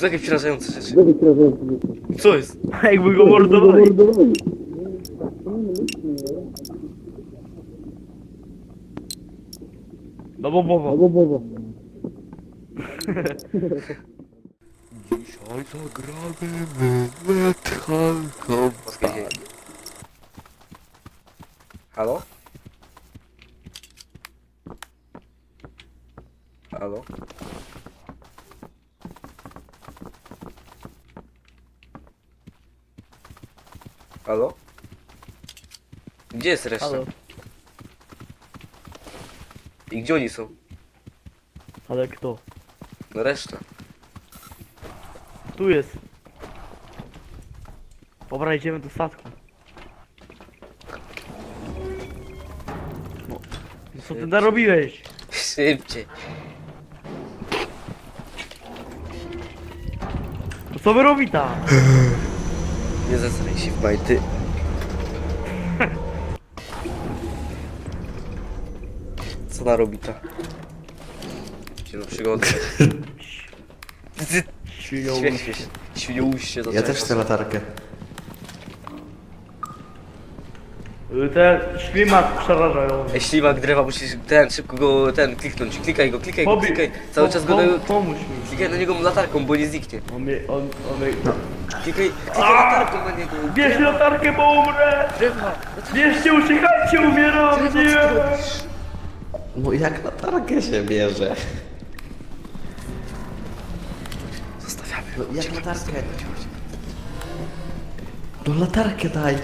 To takie przerażające rzeczy. Co jest? Jakby go mordowali. No bo bo. Dzisiaj zagramy w Metal Combat. Halo? Halo? Halo? Gdzie jest reszta? Halo. I gdzie oni są? Ale kto? No reszta. Tu jest. Dobra, idziemy do statku. No, no co ty narobiłeś? Szybciej. To co wy robi tam? Nie zasraj się w majty. Co ona robi ta? Idzie do przygody. Świnią. Śmiech się. Do Ja też chcę latarkę. Ten ślimak przerażają. Ej, ślimak drewa, musisz ten, szybko go, ten, kliknąć. Klikaj go, klikaj go, Pobi- klikaj. Cały po- czas go, pom- na, Pomóż mi. klikaj na niego latarką, bo nie zniknie. On mnie, on, on mnie... Klikaj, klikaj latarką na niego. Bierz latarkę, bo umrę! Drewa, Bierzcie, uciekajcie, umieram! drewa, co ty Nie! robisz? No jak latarkę się bierze? Zostawiamy. No jak latarkę? No latarkę daj.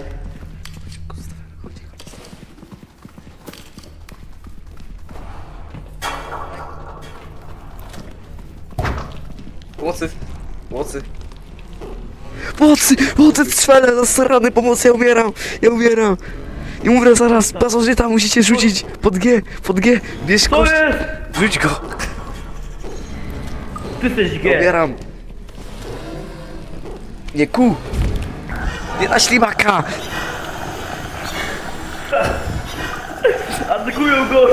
Pomocy! Pomocy! Pomocy! Pomocy! Strzelę! Zasrany pomocy! Ja umieram! Ja umieram! I umrę zaraz! Pasożyta musicie rzucić! Pod G! Pod G! Bierz Co kość! jest? Rzuć go! Ty jesteś G. Umieram! Nie ku! Nie na ślimaka! Atakują go!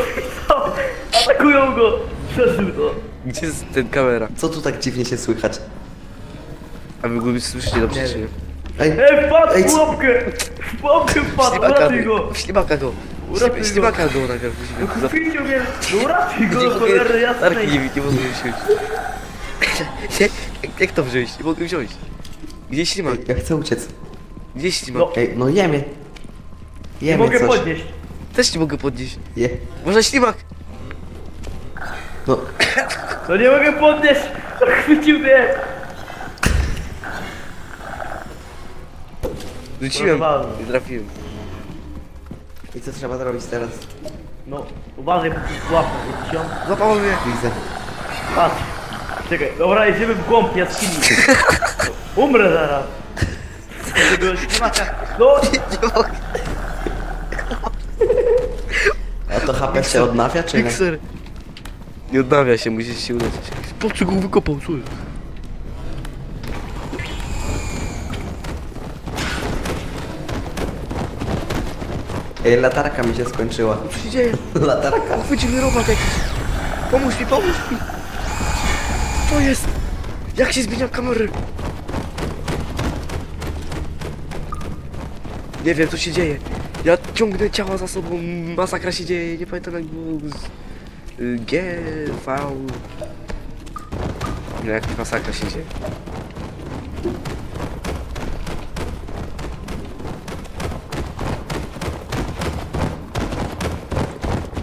Atakują go! Gdzie jest ten kamera? Co tu tak dziwnie się słychać? A wy go słyszycie dobrze czy nie? Ej, Ej, wpadł Ej, w co- łapkę! W łapkę wpadł, Ślimaka, uratuj go! ślimaka go! Uratuj go. Ślimaka go najpierw No musimy chwycił mnie! No uratuj Nie go, mogę, cholery jasnej! nie, nie mogę wziąć. jak, jak to wziąć? Nie mogę wziąć. Gdzie ślimak? ja chcę uciec. Gdzie ślimak? No. Ej, no jemy. Nie Jemy mogę coś. podnieść. Też nie mogę podnieść. Je. Może ślimak? No, No nie mogę podnieść! Chwycił mnie! Rzuciłem. Normalnie. Nie trafiłem. i co trzeba zrobić teraz? No, uważaj, bo tu złapał. Widzicie ją? Złapało mnie. Widzę. Patrz. Czekaj, dobra, idziemy w głąb jaskini. Umrę zaraz. Z tego ślimaka. No, Nie mogę. A to HP się odnawia, czy nie? Mikser. Nie odnawia się, musisz się uleczyć. Po co go wykopał? Co jest? Ej, latarka mi się skończyła. Co się dzieje? Latarka. Chwycił mnie robak jakiś. Pomóż mi, pomóż mi. Co jest? Jak się zmienia kamery? Nie wiem, co się dzieje. Ja ciągnę ciała za sobą. Masakra się dzieje. Nie pamiętam jak było. z- G, V. No jak masakra się dzieje.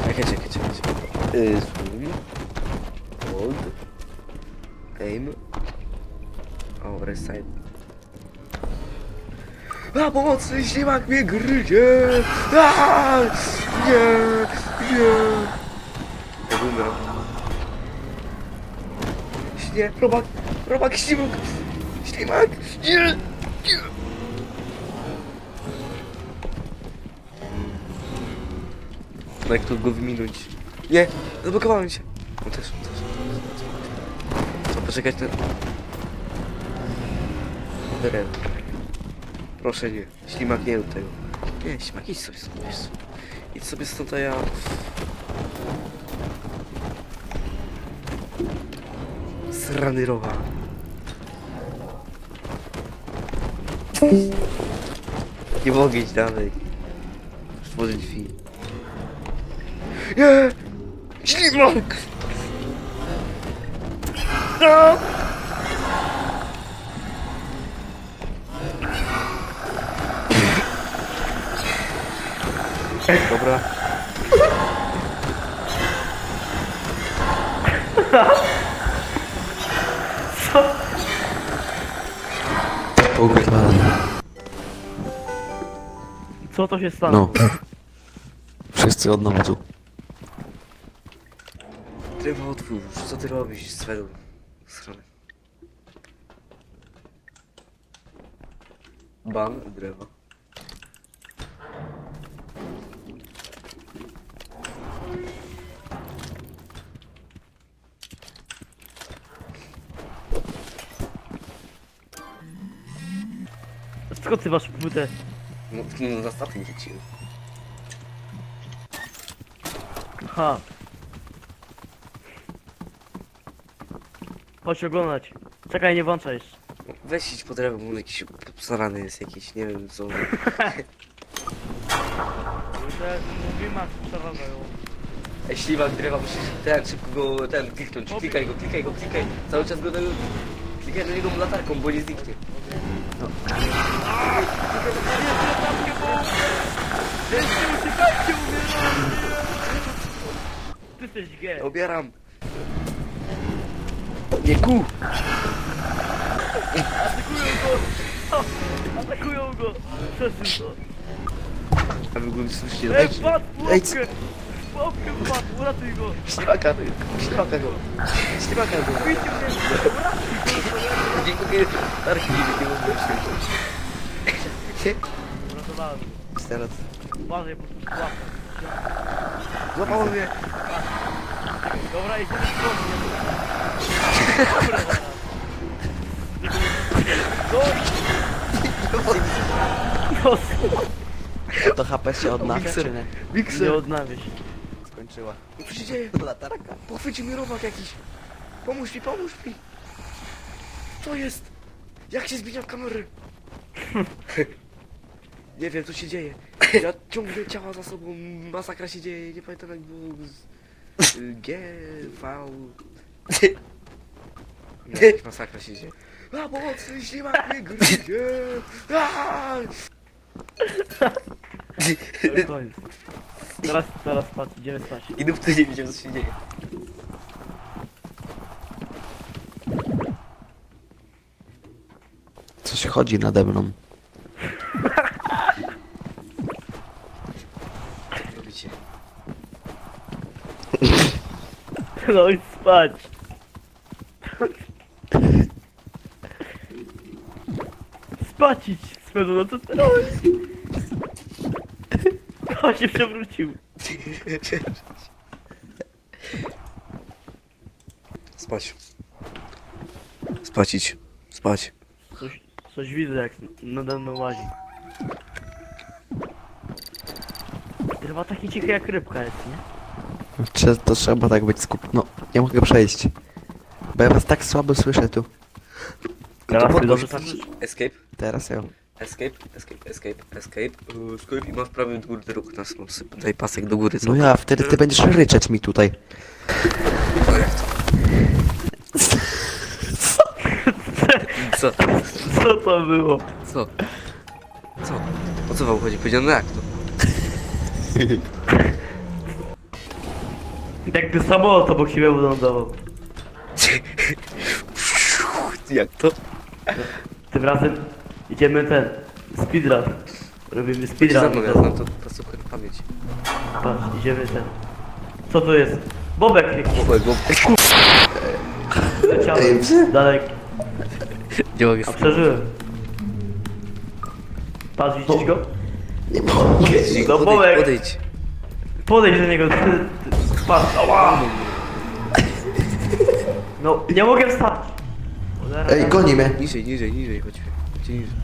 Czekaj, czekaj, czekaj. czekaj. Y, Zoom. Hold. Aim. O, reside. A pomocy, ślimak mnie gryzie! A, nie, nie. Umieram. Nie, robak, robak, ślimak, ślimak, nie, nie. No jak tu go wyminąć? Nie, zablokowałem się. On też, on też. Co, poczekać na... Beren. Proszę nie, ślimak nie rób tego. Nie, ślimak idź sobie idź sobie. Idź sobie stąd, a ja... Srany rowa. Nie mogę iść dalej. Otworzyć drzwi. Nie! Ślimak! No! Dobra. Co to się stało? No. Wszyscy od nowa tu. Drewa otwórz, co ty robisz z swoją stroną? Ban drewa. Ty masz płytę? No, no na statku rzuciłem. Aha. Chodź oglądać. Czekaj, nie włączaj jeszcze. Weź idź po drewno, bo on jakiś posrany jest jakiś, nie wiem co. Mówimy, masz przerażają. Ej, śliwak drewa, musisz ten, szybko go, ten, kliknąć, klikaj go, klikaj go, klikaj. Cały czas go, klikaj na niego latarką, bo nie zniknie. Uciekajcie, umieram! Ty jesteś gej. Obieram. Nie ku! Atakują go! Atakują go! Przesuń to! A w ogóle słyszycie, Ej, ej, wpadł w Ej, łapkę! W łapkę wpadł, uratuj go! śliwaka, śliwaka go, śliwaka go. Bijcie mnie! Dziękuję, Darki, nie mogę Uratowałem go. Teraz. Uważaj, po prostu łapkę. Złapało mnie. Dobra, idziemy w Dobra, zaraz. No, To HP się odnawia, czy nie? nie Mikser. odnawię się. Skończyła. Co się dzieje? Latarka. Pochwycił mi robak jakiś. Pomóż mi, pomóż mi. Co jest? Jak się zbija kamery? nie wiem, co się dzieje. Ja ciągle ciała za sobą. Masakra się dzieje. Nie pamiętam jak było. z- y, G, V. Nie, jakaś masakra się dzieje. A pomocy, ślimak mnie gryzie. Aaa! Koniec. Teraz, teraz spać, idziemy spać. I dupcy nie wiedział, co się dzieje. Chodzi nade mną. Robicie? No i spać. Spać idź, Svedu, no co ty robisz? On się przewrócił. Spać. Spać idź. Spać. Coś, widzę jak nade mną łazi. Chyba taki cichy jak rybka jest, nie? Czy to trzeba tak być skup... No, nie mogę przejść. Bo ja was tak słabo słyszę tu. Teraz ty podnoś, dobrze patrz. słyszysz? Escape. Teraz ja. Escape, escape, escape, escape, yy, escape i masz prawy do góry ruch na daj pasek do góry, co? No ja, wtedy ty będziesz ryczeć mi tutaj. Co? Co to było? Co? Co? O co wam chodzi? Powiedziano no jak to? Jakby samolot obok siebie wylądował. Jak to? Tym razem idziemy ten. Speedrun. Robimy Za speedrun. mną, ja znam to, to słuchaj na pamięć. Patrz, idziemy ten. Co to jest? Bobek jakiś Słuchaj, bo... leciał dalej. Mogę A przeżyłem. Patrz, widzisz go? Nie mogę. No, Podejdź, Bobek. podejdź. Podejdź do niego. ty- ty- Patrz, ała! No, nie mogę wstać. Cholera. Ej, goni mnie. Niżej, niżej, niżej, chodźmy. Chodźcie niżej.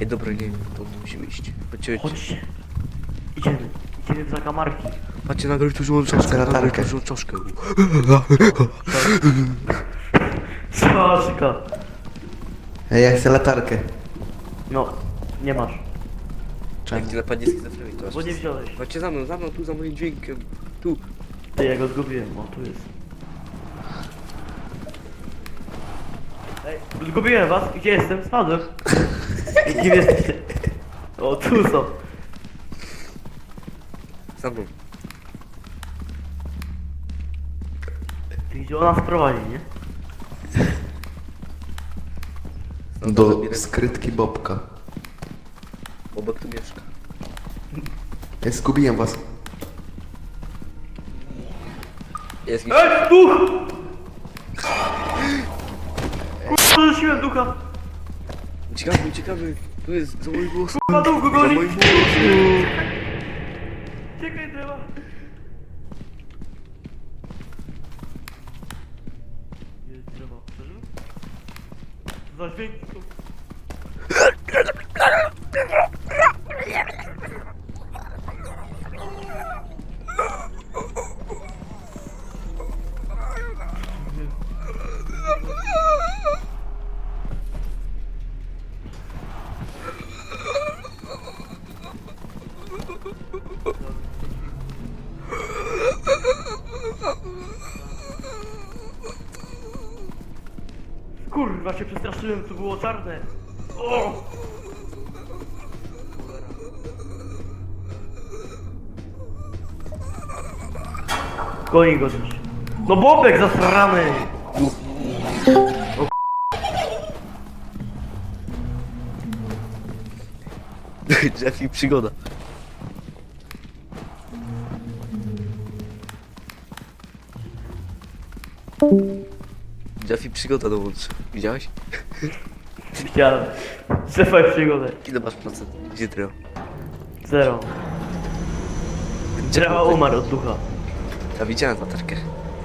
Ej, dobra, nie, to musimy iść. Chodźcie, chodźcie. Chodźcie. Idziemy. Idziemy w zakamarki. Patrzcie na górę, tu mam czaszkę, na latarkę. górę, tu czaszkę. Czaszka. Ej, ja chcę latarkę. No, nie masz. Jak ci napadnie schizofrenię, to Bo nie wziąłeś. Chodźcie za mną, za mną, tu za moim dźwiękiem. Tu. Ty, ja go zgubiłem, o tu jest. Ej, zgubiłem was, gdzie jestem? Spadłem. Gdzie jesteście? O, tu są. Za mną. Gdzie ona nas prowadzi, nie? Do skrytki Bobka. Obok tu mieszka. Ja zgubiłem was. Jest jakiś... Ej, duch! Kurwa, rzuciłem ducha! Uciekamy, uciekamy. Tu jest za moim głosem. Kurwa, duch go Za goni! moim głosem. Czekaj, drzewa! Jest drzewo. Przeżył? Co przestraszyłem, to było czarne. O! Goni go coś. No Bobek zasrany! Jeffy, przygoda. Przygoda dołączy. Widziałeś? Widziałem. Cefaj przygodę. Ile masz procent? Gdzie trio? Zero. Drzewa umarł od ducha. Ja widziałem latarkę.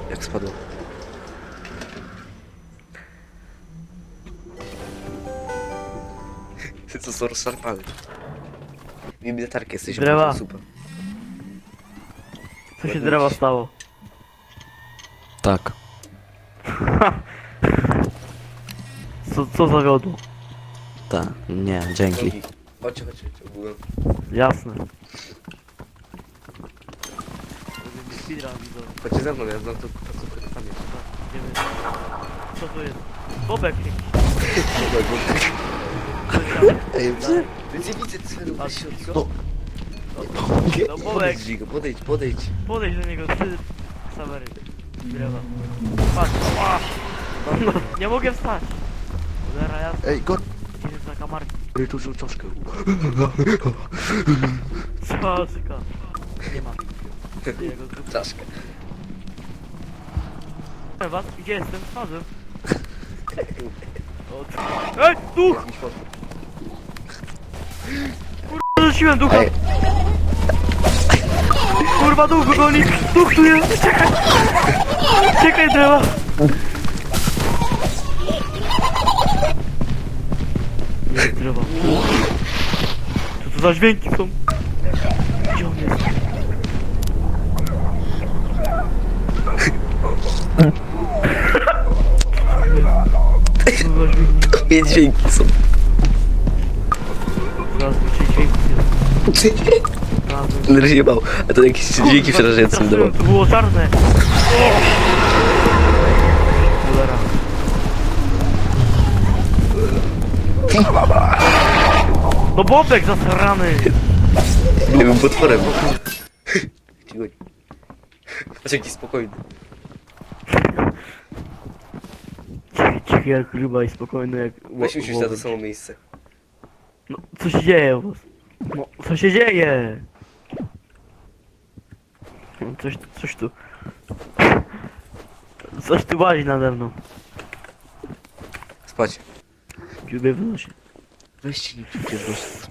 Jak spadła. Ty co są rozszarpany. Miejmy latarkę, jesteś Drewa. super. Co się drzewa stało? Tak. Co, co zawiodło? Tak. Nie, dzięki. Chodźcie, chodźcie, chodźcie. ogółem. Jasne. Chodźcie ze mną, ja znam to to co pamięć. Co to jest? Bobek jakiś. Ej, Więc nie widzę celu, weź się od No. No Bobek, Podejdź, Gigo, podejdź, podejdź. podejdź do niego, ty sawery. Drewa. Patrz, ła! No, nie mogę wstać. Zara jasne, Ej, go... gdzie jest za kamarki? Rytuszą czaszkę. Czaszka. Nie ma. Jego. Czaszkę. Was, gdzie jestem? Ty- Ej, duch! Kurwa, rzuciłem ducha! Ej. Kurwa, duch go goni! Duch tu jest! Czekaj, za dźwięki są? Gdzie on jest? Co za dźwięki? Pięć dźwięki są. Zaraz się dźwięki Zaraz mi- Zjebał. A to jakieś dźwięki przerażające mi dawał. To było czarne. Cholera. No Bobek zasrany! Nie wiem, potworem. Ci goni. Patrz jaki spokojny. Cichy, cichy jak ryba i spokojny jak... Weź usiąść na to samo miejsce. No, co się dzieje u was? No, co się dzieje? No, Coś, coś tu... Coś tu łazi nade mną. Spać. Dziubie w nosie. dois times de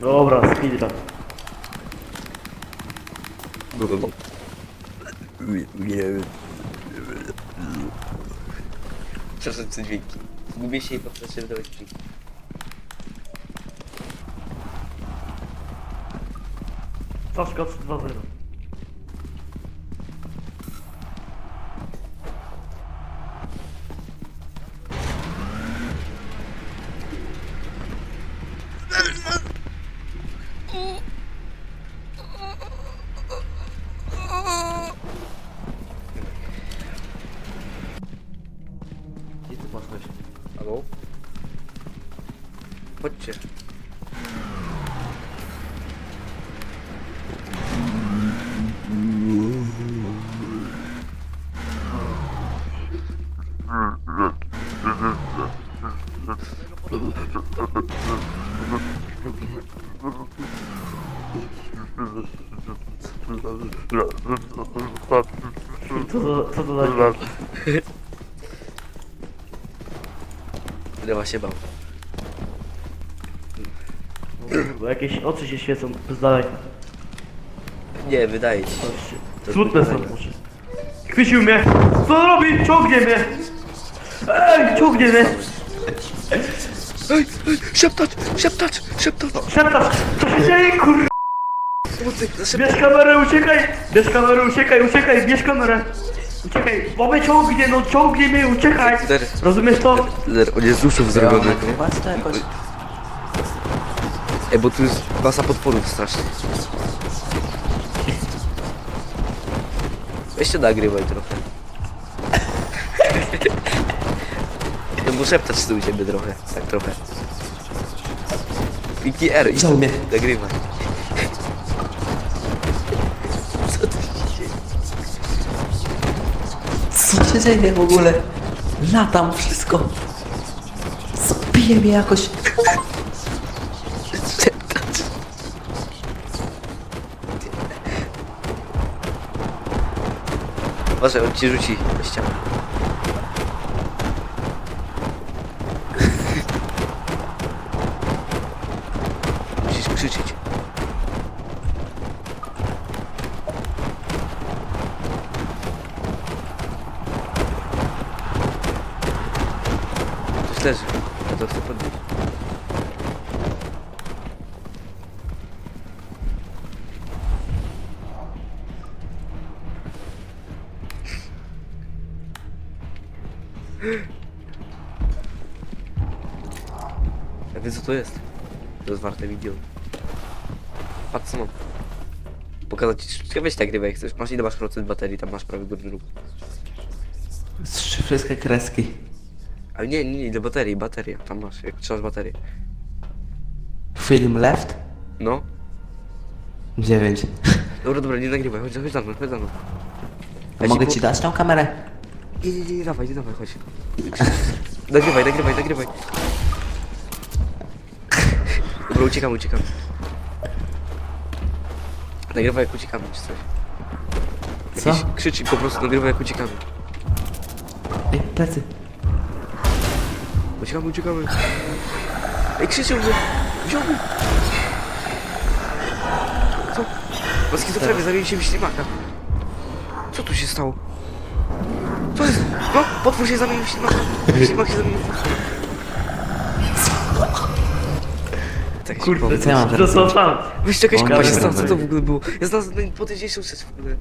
Dobra, speedrun. Przepraszam, co dźwięki. Zgubię się i poproszę wydawać dźwięki. Saszka 3-2-0. Chodźcie. Co to, co to za dźwięk? Lewa się bał. Bo jakieś oczy się świecą z daleka. Nie, wydaje ci się. Patrzcie. To Smutne są zbyt oczy. Chwycił mnie! Co on robi? Ciągnie mnie! Ej, ciągnie mnie! Ej, ej, szeptać, szeptać, szeptać. Szeptasz! Co się dzieje, kur... Zaszeptać. Bierz kamerę, uciekaj! Bierz kamerę, uciekaj, uciekaj, bierz kamerę! Uciekaj, bo mnie ciągnie, no ciągnie mnie, uciekaj! Rozumiesz to? on jest z uszów zrobiony. to jakoś? Ej, bo tu jest masa potworów strasznie. Weźcie nagrywaj trochę. Ja muszę szeptać z tyłu ciebie trochę, tak trochę. Kliknij R i Wziął mnie. nagrywaj. Co tu się dzieje? Co się dzieje w ogóle? Latam wszystko. Zabije mnie jakoś. Uważaj, on ci rzuci do ściany. Musisz krzyczeć. Ktoś leży. Ja to chcę podnieść. To jest. To jest warte video. Patrz co mam. Pokazać ci sztuczkę, weź tak grywaj jak chcesz. Masz ile masz procent baterii, tam masz prawy górny róg. Trzy wszystkie kreski. Ale nie, nie, nie, ile baterii, bateria. Tam masz, jak trzymasz baterię. Film left? No. Dziewięć. Dobra, dobra, nie nagrywaj, chodź, chodź za mną, chodź za mną. Ja Mogę ci dać tą kamerę? Nie, nie, nie, dawaj, nie dawaj, chodź. Nagrywaj, nagrywaj, nagrywaj. Dobra, uciekamy, uciekamy. Nagrywaj jak uciekamy, czy coś. Co? Jakiś Krzyczy po prostu, nagrywaj jak uciekamy. Ej, plecy. Uciekamy, uciekamy. Ej, krzyczył mnie! Wziął mnie! Co? Po schizofrenię zamienił się w ślimaka. Co tu się stało? Co jest? No, potwór się zamienił w ślimaka. Ślimak się zamienił w potwór. Tak się Kurde, powiem. Co ja mam to teraz są tam. Weź jakaś O, kupa się dobra, stała, co dobra. to w ogóle było? Ja znalazłem najpotężniejszą rzecz w ogóle.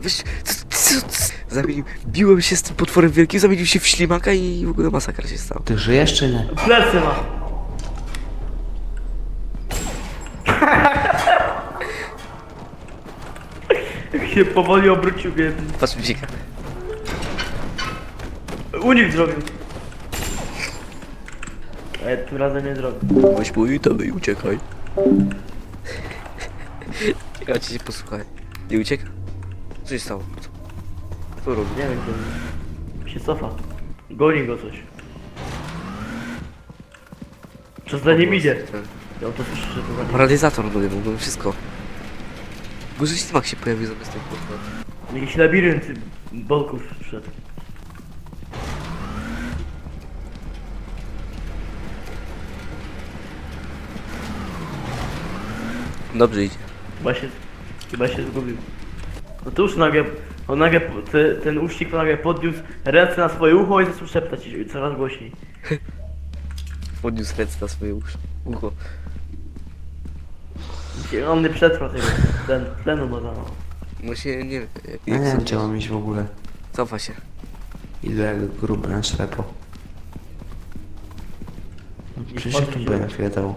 Weź, co, co, co? Zamienił, biłem się z tym potworem wielkim, zamienił się w ślimaka i w ogóle masakra się stała. Ty żyjesz czy nie? Plecy ma. Jak się powoli obrócił, więc Patrz, bzika. unik zrobił. Ale tym razem nie zrobił. Weź mój i uciekaj. Ja ci się posłuchaj. Nie ucieka? Co się stało? Co, co robi? Nie wiem, to się cofa. Goni go coś. Przez za nim idzie. Ja to słyszę, że to za nim Paralizator no w ogóle wszystko. Boże ślimak się pojawił zamiast tego potwora. Jakiś labirynt bolków wszedł. Dobrze idzie. Chyba się, chyba się zgubił. No to już nagle, on nagle, te, ten uścisk nagle podniósł ręce na swoje ucho i zaczął szeptać i coraz głośniej. Podniósł ręce na swoje uszy. Ucho. Dzisiaj On nie przetrwał tego, ten, tlenu ma za mało. No się nie jak nie wiem gdzie mam iść w ogóle. Cofa się. Ile grube na ślepo. Przecież ja tu byłem chwilę temu.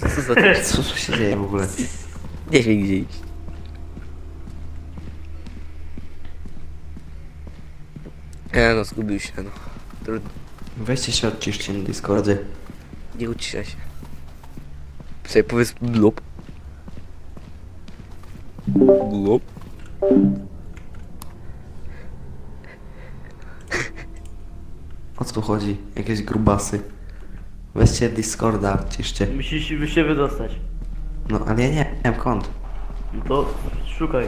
Co za... Co tu się dzieje w ogóle? Nie wiem gdzie iść. Nie no, zgubił się no. Trudno. Weźcie się odciszcie na Discordzie. Nie uciszaj się. Sobie powiedz blub. Blub. O co tu chodzi? Jakieś grubasy. Weźcie Discorda, odciszcie. Musisz się wydostać. No ale ja nie wiem kąt. No to szukaj.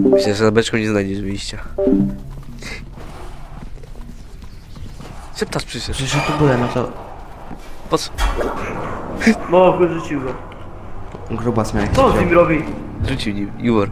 Myślę, że na beczku nie znajdziesz wyjścia. Szeptasz przyszedł. Przecież ja tu byłem, no to Po co? O, wyrzucił go. grubas miał jakiś Co z nim robi? Rzucił nim. Jumor.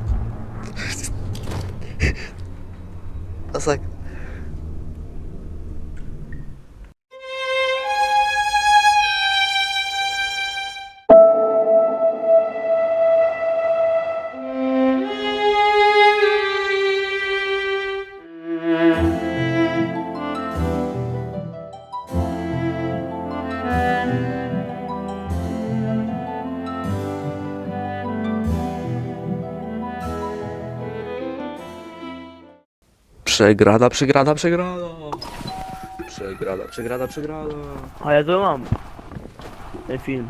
Przegrada, przegrada, przegrada. Przegrada, przegrada, przegrada. A ja to mam. Ten film.